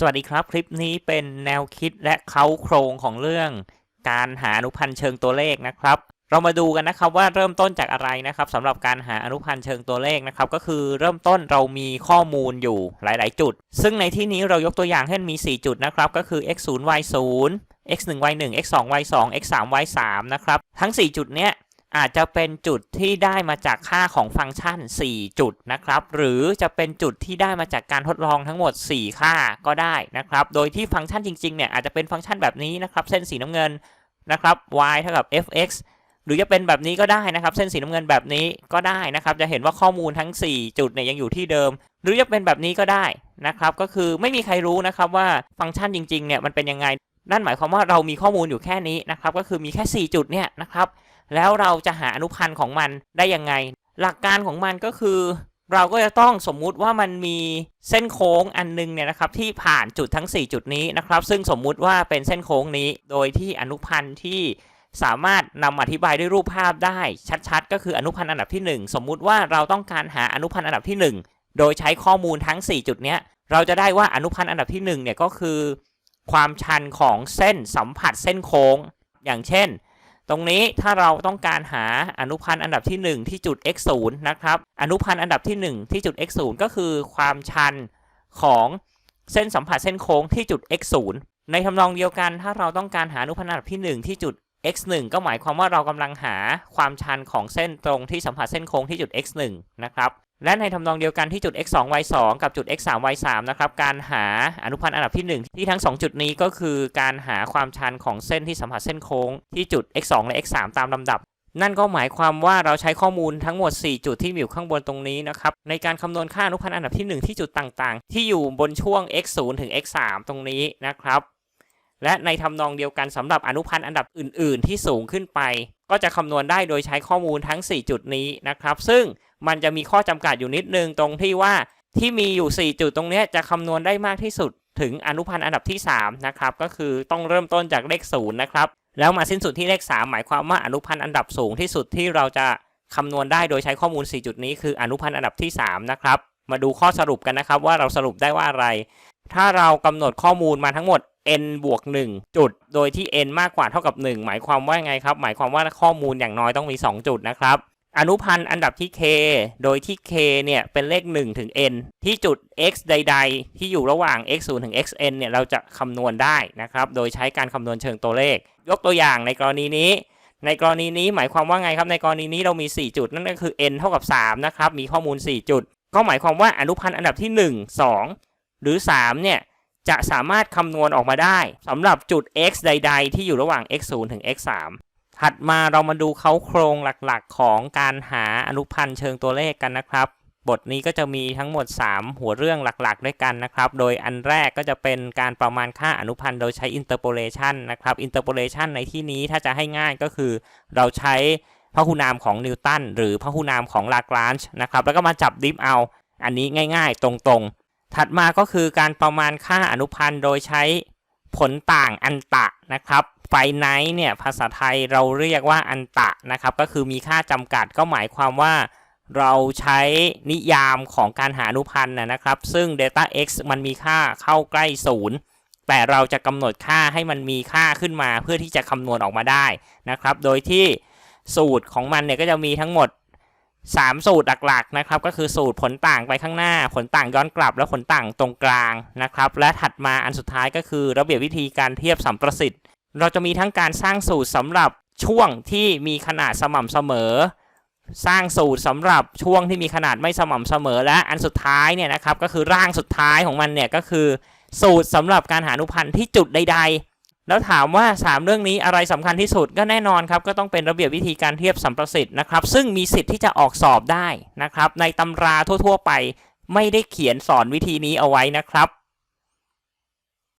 สวัสดีครับ คลิปนี้เป็นแนวคิดและเค้าโครงของเรื่อง การหาอนุพันธ์เชิงตัวเลขนะครับ เรามาดูกันนะครับว่าเริ่มต้นจากอะไรนะครับสำหรับการหาอนุพันธ์เชิงตัวเลขนะครับ ก็คือเริ่มต้นเรามีข้อมูลอยู่หลาย ๆ จุด ซึ่งในที่นี้เรายกตัวอย่างให้มี 4 จุดนะครับ ก็คือ x 0 y 0 x 1 y 1 x 2 y 2 x 3 y 3นะครับทั้ง 4 จุดเนี้ย อาจจะเป็นจุดที่ได้มาจากค่าของฟังก์ชัน 4 จุดนะครับ หรือจะเป็นจุดที่ได้มาจากการทดลองทั้งหมด 4 ค่าก็ได้นะครับ โดยที่ฟังก์ชันจริงๆเนี่ยอาจจะเป็นฟังก์ชันแบบนี้นะครับ เส้นสีน้ำเงินนะครับ y เท่ากับ fx หรือจะเป็นแบบนี้ก็ได้นะครับ เส้นสีน้ำเงินแบบนี้ก็ได้นะครับ จะเห็นว่าข้อมูลทั้ง 4 จุดเนี่ยยังอยู่ที่เดิม หรือจะเป็นแบบนี้ก็ได้นะครับ ก็คือไม่มีใครรู้นะครับว่าฟังก์ชันจริงๆเนี่ยมันเป็นยังไง นั่นหมายความว่าเรามีข้อมูลอยู่แค่นี้นะครับ ก็คือมีแค่ 4 จุดเนี่ยนะครับ แล้วเราจะหาอนุพันธ์ของมันได้ยังไง หลักการของมันก็คือ เราก็จะต้องสมมุติว่ามันมีเส้นโค้งอันนึงเนี่ยนะครับที่ผ่านจุดทั้ง 4 จุดนี้นะครับ ซึ่งสมมุติว่าเป็นเส้นโค้งนี้ โดยที่อนุพันธ์ที่สามารถนำอธิบายด้วยรูปภาพได้ชัดๆ ก็คืออนุพันธ์อันดับที่ 1 สมมุติว่าเราต้องการหาอนุพันธ์อันดับที่ 1 โดยใช้ข้อมูลทั้ง 4 จุดเนี้ยเราจะได้ว่าอนุพันธ์อันดับที่1เนี่ยก็คือ ความชันของเส้นสัมผัสเส้นโค้ง อย่างเช่น ตรงนี้ถ้าเราต้องการหาอนุพันธ์อันดับที่ 1 ที่จุด x 0นะครับ อนุพันธ์อันดับที่ 1 ที่จุด x 0ก็คือความชันของเส้นสัมผัสเส้นโค้งที่จุด x 0ในทำนองเดียวกัน ถ้าเราต้องการหาอนุพันธ์อันดับที่ 1 ที่จุด x 1ก็หมายความว่าเรากำลังหาความชันของเส้นตรงที่สัมผัสเส้นโค้งที่จุด x 1นะครับ และในทำนองเดียวกันที่จุด x 2 y 2กับจุด x 3 y 3นะครับ การหาอนุพันธ์อันดับที่ 1 ที่ทั้ง 2 จุดนี้ก็คือการหาความชันของเส้นที่สัมผัสเส้นโค้ง ที่จุด x 2และ x 3ตามลำดับ นั่นก็หมายความว่าเราใช้ข้อมูลทั้งหมด 4 จุดที่มีอยู่ข้างบนตรงนี้นะครับ ในการคำนวณค่าอนุพันธ์อันดับที่ 1 ที่จุดต่างๆ ที่อยู่บนช่วง x 0ถึง x 3ตรงนี้นะครับ และในทำนองเดียวกันสำหรับอนุพันธ์อันดับอื่น ๆ ที่สูงขึ้นไป ก็จะคำนวณได้โดยใช้ข้อมูลทั้ง 4 จุดนี้นะครับ ซึ่ง มันจะมีข้อจำกัดอยู่นิดนึงตรงที่ว่าที่มีอยู่ 4 จุดตรงนี้จะคำนวณได้มากที่สุด ถึงอนุพันธ์อันดับที่ 3 นะครับ ก็คือต้องเริ่มต้นจากเลข0นะครับ แล้วมาสิ้นสุดที่เลข 3 หมายความว่าอนุพันธ์อันดับสูงที่สุดที่เราจะคำนวณได้โดยใช้ข้อมูล 4 จุดนี้คืออนุพันธ์อันดับที่ 3 นะครับ มาดูข้อสรุปกันนะครับว่าเราสรุปได้ว่าอะไร ถ้าเรากำหนดข้อมูลมาทั้งหมด n บวก1จุด โดยที่ n มากกว่าเท่ากับ 1 หมายความว่าไงครับ หมายความว่าข้อมูลอย่างน้อยต้องมี 2 จุดนะครับ อนุพันธ์อันดับที่ k โดยที่ k เนี่ยเป็นเลข 1 ถึง n ที่จุด x ใด ๆ ที่อยู่ระหว่าง x 0ถึง xn เนี่ยเราจะคำนวณได้นะครับ โดยใช้การคำนวณเชิงตัวเลข ยกตัวอย่างในกรณีนี้ ในกรณีนี้หมายความว่าไงครับ ในกรณีนี้เรามี 4 จุด นั่นก็คือ n เท่ากับ 3 นะครับ มีข้อมูล 4 จุด ก็หมายความว่าอนุพันธ์อันดับที่ 1 2 หรือ 3 เนี่ยจะสามารถคำนวณออกมาได้สำหรับจุด x ใด ๆ ที่อยู่ระหว่าง x 0ถึง x 3 ถัดมาเรามาดูเขาโครงหลักๆ ของการหาอนุพันธ์เชิงตัวเลขกันนะครับ บทนี้ก็จะมีทั้งหมด 3 หัวเรื่องหลักๆ ด้วยกันนะครับ โดยอันแรกก็จะเป็นการประมาณค่าอนุพันธ์โดยใช้ interpolation นะครับ interpolation ในที่นี้ถ้าจะให้ง่ายก็คือ เราใช้พหุนามของนิวตันหรือพหุนามของลากรานช์นะครับ แล้วก็มาจับดิฟเอา อันนี้ง่ายๆ ตรงๆ ถัดมาก็คือการประมาณค่าอนุพันธ์โดยใช้ผลต่างอันตะนะครับ ไฟไนท์เนี่ยภาษาไทยเราเรียกว่าอันตะนะครับ ก็คือมีค่าจำกัดก็หมายความว่าเราใช้นิยามของการหาอนุพันธ์นะครับ ซึ่ง delta x มันมีค่าเข้าใกล้ศูนย์แต่เราจะกำหนดค่าให้มันมีค่าขึ้นมาเพื่อที่จะคำนวณออกมาได้นะครับ โดยที่สูตรของมันเนี่ยก็จะมีทั้งหมด 3 สูตรหลักๆนะครับ ก็คือสูตรผลต่างไปข้างหน้า ผลต่างย้อนกลับ และผลต่างตรงกลางนะครับ และถัดมาอันสุดท้ายก็คือระเบียบวิธีการเทียบสัมประสิทธิ์ เราจะมีทั้งการสร้างสูตรสำหรับช่วงที่มีขนาดสม่ำเสมอ สร้างสูตรสำหรับช่วงที่มีขนาดไม่สม่ำเสมอ และอันสุดท้ายเนี่ยนะครับก็คือร่างสุดท้ายของมันเนี่ยก็คือสูตรสำหรับการหาอนุพันธ์ที่จุดใด ๆ แล้วถามว่า 3 เรื่องนี้อะไรสำคัญที่สุดก็แน่นอนครับก็ต้องเป็นระเบียบวิธีการเทียบสัมประสิทธิ์นะครับซึ่งมีสิทธิ์ที่จะออกสอบได้นะครับในตำราทั่ว ๆ ไปไม่ได้เขียนสอนวิธีนี้เอาไว้นะครับ